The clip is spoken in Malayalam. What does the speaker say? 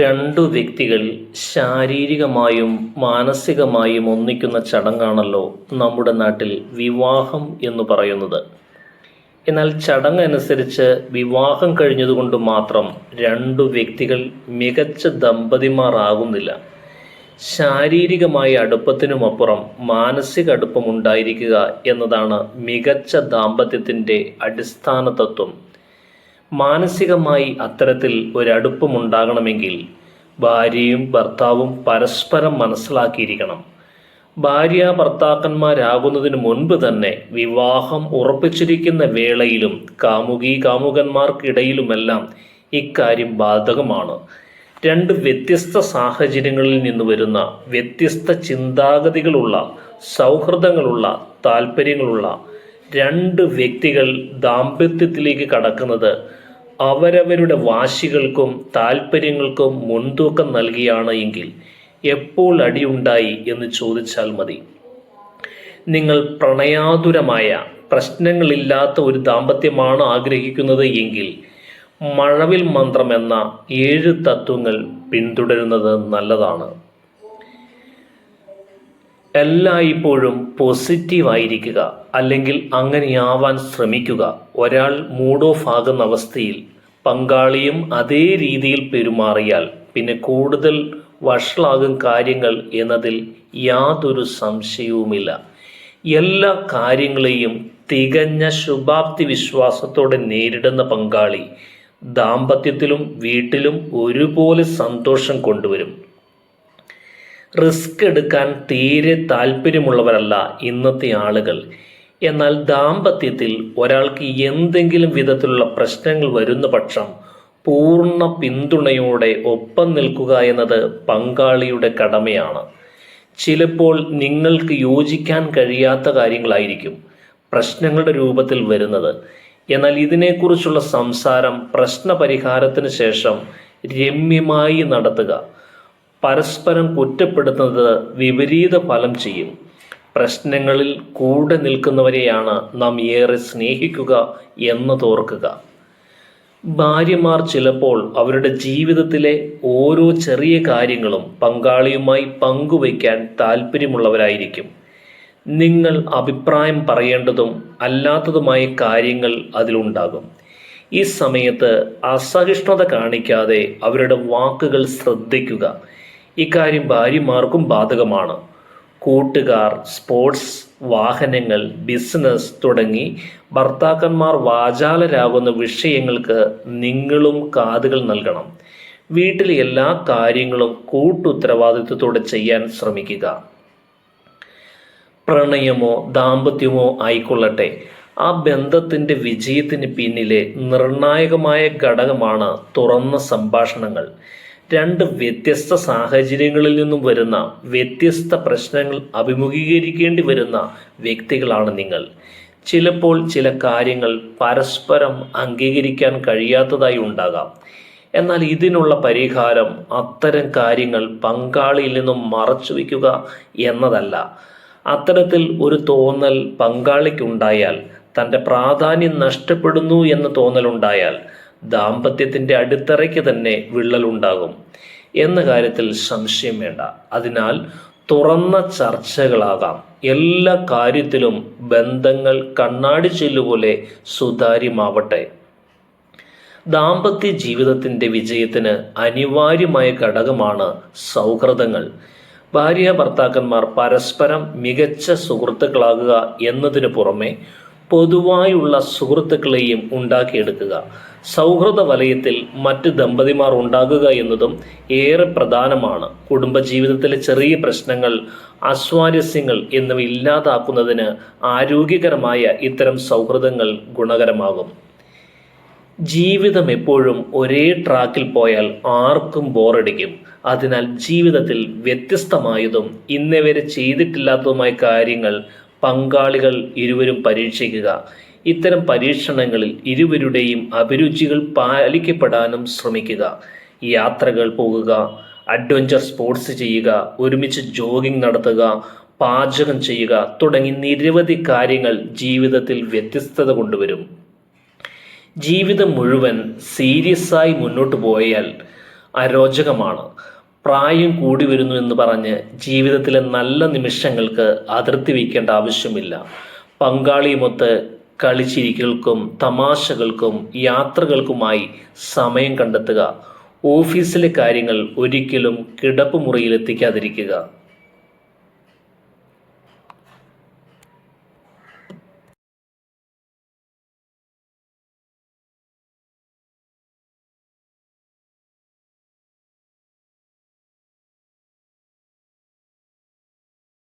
രണ്ടു വ്യക്തികൾ ശാരീരികമായും മാനസികമായും ഒന്നിക്കുന്ന ചടങ്ങാണല്ലോ നമ്മുടെ നാട്ടിൽ വിവാഹം എന്ന് പറയുന്നത്. എന്നാൽ ചടങ്ങ് അനുസരിച്ച് വിവാഹം കഴിഞ്ഞതുകൊണ്ട് മാത്രം രണ്ടു വ്യക്തികൾ മികച്ച ദമ്പതിമാരാകുന്നില്ല. ശാരീരികമായ അടുപ്പത്തിനുമപ്പുറം മാനസിക അടുപ്പം ഉണ്ടായിരിക്കുക എന്നതാണ് മികച്ച ദാമ്പത്യത്തിന്റെ അടിസ്ഥാന തത്വം മാനസികമായി അത്തരത്തിൽ ഒരടുപ്പമുണ്ടാകണമെങ്കിൽ ഭാര്യയും ഭർത്താവും പരസ്പരം മനസ്സിലാക്കിയിരിക്കണം. ഭാര്യ ഭർത്താക്കന്മാരാകുന്നതിന് മുൻപ് തന്നെ വിവാഹം ഉറപ്പിച്ചിരിക്കുന്ന വേളയിലും കാമുകി കാമുകന്മാർക്കിടയിലുമെല്ലാം ഇക്കാര്യം ബാധകമാണ്. രണ്ട് വ്യത്യസ്ത സാഹചര്യങ്ങളിൽ നിന്ന് വരുന്ന വ്യത്യസ്ത ചിന്താഗതികളുള്ള സൗഹൃദങ്ങളുള്ള താല്പര്യങ്ങളുള്ള രണ്ട് വ്യക്തികൾ ദാമ്പത്യത്തിലേക്ക് കടക്കുന്നത് അവരവരുടെ വാശികൾക്കും താല്പര്യങ്ങൾക്കും മുൻതൂക്കം നൽകിയാണ് എങ്കിൽ എപ്പോൾ അടിയുണ്ടായി എന്ന് ചോദിച്ചാൽ മതി. നിങ്ങൾ പ്രണയാതുരമായ പ്രശ്നങ്ങളില്ലാത്ത ഒരു ദാമ്പത്യമാണ് ആഗ്രഹിക്കുന്നത് എങ്കിൽ മഴവിൽ മന്ത്രം എന്ന ഏഴ് തത്വങ്ങൾ പിന്തുടരുന്നത് നല്ലതാണ്. എല്ലായ്പ്പോഴും പോസിറ്റീവ് ആയിരിക്കുക. അല്ലെങ്കിൽ അങ്ങനെയാവാൻ ശ്രമിക്കുക. ഒരാൾ മൂഡ് ഓഫ് ആകുന്ന അവസ്ഥയിൽ പങ്കാളിയും അതേ രീതിയിൽ പെരുമാറിയാൽ പിന്നെ കൂടുതൽ വഷളാകും കാര്യങ്ങൾ എന്നതിൽ യാതൊരു സംശയവുമില്ല. എല്ലാ കാര്യങ്ങളെയും തികഞ്ഞ ശുഭാപ്തി വിശ്വാസത്തോടെ നേരിടുന്ന പങ്കാളി ദാമ്പത്യത്തിലും വീട്ടിലും ഒരുപോലെ സന്തോഷം കൊണ്ടുവരും. റിസ്ക് എടുക്കാൻ തീരെ താല്പര്യമുള്ളവരല്ല ഇന്നത്തെ ആളുകൾ. എന്നാൽ ദാമ്പത്യത്തിൽ ഒരാൾക്ക് എന്തെങ്കിലും വിധത്തിലുള്ള പ്രശ്നങ്ങൾ വരുന്ന പക്ഷം പൂർണ പിന്തുണയോടെ ഒപ്പം നിൽക്കുക എന്നത് പങ്കാളിയുടെ കടമയാണ്. ചിലപ്പോൾ നിങ്ങൾക്ക് യോജിക്കാൻ കഴിയാത്ത കാര്യങ്ങളായിരിക്കും പ്രശ്നങ്ങളുടെ രൂപത്തിൽ വരുന്നത്. എന്നാൽ ഇതിനെക്കുറിച്ചുള്ള സംസാരം പ്രശ്നപരിഹാരത്തിന് ശേഷം രമ്യമായി നടത്തുക. പരസ്പരം കുറ്റപ്പെടുത്തുന്നത് വിപരീത ഫലം ചെയ്യും. പ്രശ്നങ്ങളിൽ കൂടെ നിൽക്കുന്നവരെയാണ് നാം ഏറെ സ്നേഹിക്കുക എന്ന് തോർക്കുക. ഭാര്യമാർ ചിലപ്പോൾ അവരുടെ ജീവിതത്തിലെ ഓരോ ചെറിയ കാര്യങ്ങളും പങ്കാളിയുമായി പങ്കുവയ്ക്കാൻ താല്പര്യമുള്ളവരായിരിക്കും. നിങ്ങൾ അഭിപ്രായം പറയേണ്ടതും അല്ലാത്തതുമായ കാര്യങ്ങൾ അതിലുണ്ടാകും. ഈ സമയത്ത് അസഹിഷ്ണുത കാണിക്കാതെ അവരുടെ വാക്കുകൾ ശ്രദ്ധിക്കുക. ഇക്കാര്യം ഭാര്യമാർക്കും ബാധകമാണ്. കൂട്ടുകാർ സ്പോർട്സ് വാഹനങ്ങൾ ബിസിനസ് തുടങ്ങി ഭർത്താക്കന്മാർ വാചാലരാകുന്ന വിഷയങ്ങൾക്ക് നിങ്ങളും കാതുകൾ നൽകണം. വീട്ടിലെ എല്ലാ കാര്യങ്ങളും കൂട്ടുത്തരവാദിത്വത്തോടെ ചെയ്യാൻ ശ്രമിക്കുക. പ്രണയമോ ദാമ്പത്യമോ ആയിക്കൊള്ളട്ടെ. ആ ബന്ധത്തിന്റെ വിജയത്തിന് പിന്നിലെ നിർണായകമായ ഘടകമാണ് തുറന്ന സംഭാഷണങ്ങൾ. രണ്ട് വ്യത്യസ്ത സാഹചര്യങ്ങളിൽ നിന്നും വരുന്ന വ്യത്യസ്ത പ്രശ്നങ്ങൾ അഭിമുഖീകരിക്കേണ്ടി വരുന്ന വ്യക്തികളാണ് നിങ്ങൾ. ചിലപ്പോൾ ചില കാര്യങ്ങൾ പരസ്പരം അംഗീകരിക്കാൻ കഴിയാത്തതായി ഉണ്ടാകാം. എന്നാൽ ഇതിനുള്ള പരിഹാരം അത്തരം കാര്യങ്ങൾ പങ്കാളിയിൽ നിന്നും മറച്ചു വയ്ക്കുക എന്നതല്ല. അത്തരത്തിൽ ഒരു തോന്നൽ പങ്കാളിക്കുണ്ടായാൽ തന്റെ പ്രാധാന്യം നഷ്ടപ്പെടുന്നു എന്ന തോന്നലുണ്ടായാൽ ദാമ്പത്യത്തിന്റെ അടിത്തറയ്ക്ക് തന്നെ വിള്ളലുണ്ടാകും. എന്ന കാര്യത്തിൽ സംശയം വേണ്ട. അതിനാൽ തുറന്ന ചർച്ചകളാകാം. എല്ലാ കാര്യത്തിലും ബന്ധങ്ങൾ കണ്ണാടി ചെല്ലുപോലെ സുതാര്യമാവട്ടെ. ദാമ്പത്യ ജീവിതത്തിന്റെ വിജയത്തിന് അനിവാര്യമായ ഘടകമാണ് സൗഹൃദങ്ങൾ. ഭാര്യ ഭർത്താക്കന്മാർ പരസ്പരം മികച്ച സുഹൃത്തുക്കളാകുക എന്നതിനു പുറമെ പൊതുവായുള്ള സുഹൃത്തുക്കളെയും ഉണ്ടാക്കിയെടുക്കുക. സൗഹൃദ വലയത്തിൽ മറ്റ് ദമ്പതിമാർ ഉണ്ടാകുക എന്നതും ഏറെ പ്രധാനമാണ്. കുടുംബജീവിതത്തിലെ ചെറിയ പ്രശ്നങ്ങൾ അസ്വാരസ്യങ്ങൾ എന്നിവ ഇല്ലാതാക്കുന്നതിന് ആരോഗ്യകരമായ ഇത്തരം സൗഹൃദങ്ങൾ ഗുണകരമാകും. ജീവിതം എപ്പോഴും ഒരേ ട്രാക്കിൽ പോയാൽ ആർക്കും ബോറടിക്കും. അതിനാൽ ജീവിതത്തിൽ വ്യത്യസ്തമായതും ഇന്നേ വരെ ചെയ്തിട്ടില്ലാത്തതുമായ കാര്യങ്ങൾ പങ്കാളികൾ ഇരുവരും പരീക്ഷിക്കുക. ഇത്തരം പരീക്ഷണങ്ങളിൽ ഇരുവരുടെയും അഭിരുചികൾ പാലിക്കപ്പെടാനും ശ്രമിക്കുക. യാത്രകൾ പോകുക അഡ്വഞ്ചർ സ്പോർട്സ് ചെയ്യുക ഒരുമിച്ച് ജോഗിംഗ് നടത്തുക പാചകം ചെയ്യുക തുടങ്ങി നിരവധി കാര്യങ്ങൾ ജീവിതത്തിൽ വ്യത്യസ്തത കൊണ്ടുവരും. ജീവിതം മുഴുവൻ സീരിയസ് ആയി മുന്നോട്ട് പോയാൽ അരോചകമാണ്. പ്രായം കൂടി വരുന്നു എന്ന് പറഞ്ഞ് ജീവിതത്തിലെ നല്ല നിമിഷങ്ങൾക്ക് അതിർത്തി വയ്ക്കേണ്ട ആവശ്യമില്ല. പങ്കാളിയുമൊത്ത് കളിച്ചിരിക്കൾക്കും തമാശകൾക്കും യാത്രകൾക്കുമായി സമയം കണ്ടെത്തുക. ഓഫീസിലെ കാര്യങ്ങൾ ഒരിക്കലും കിടപ്പ് മുറിയിൽ എത്തിക്കാതിരിക്കുക